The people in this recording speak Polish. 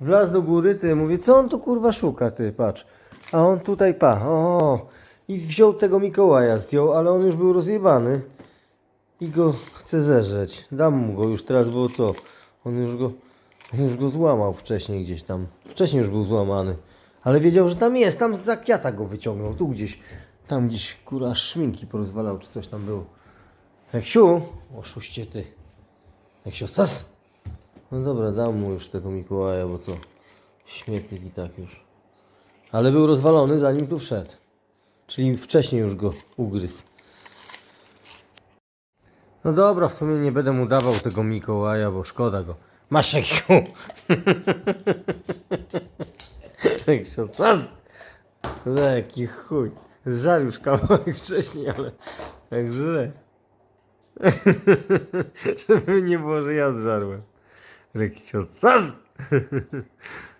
Wlazł do góry, ty, mówię, co on tu kurwa szuka, ty, patrz. A on tutaj, pa, o, i wziął tego Mikołaja, zdjął, ale on już był rozjebany. I go chce zeżreć. Dam mu go już teraz, bo to, on już go, on już go złamał wcześniej gdzieś tam. Wcześniej już był złamany. Ale wiedział, że tam jest, tam za kwiata go wyciągnął, tu gdzieś, tam gdzieś, kurwa, szminki porozwalał, czy coś tam było. Heksiu, oszuście ty. Heksiu, sas. No dobra, dam mu już tego Mikołaja, bo to śmietnik i tak już. Ale był rozwalony zanim tu wszedł. Czyli wcześniej już go ugryzł. No dobra, w sumie nie będę mu dawał tego Mikołaja, bo szkoda go. Masz Heksiu! Heksiu, sas. Za jaki chuj. Zżarł już kawałek wcześniej, ale jak. Żeby nie było, że ja zżarłem. Rekik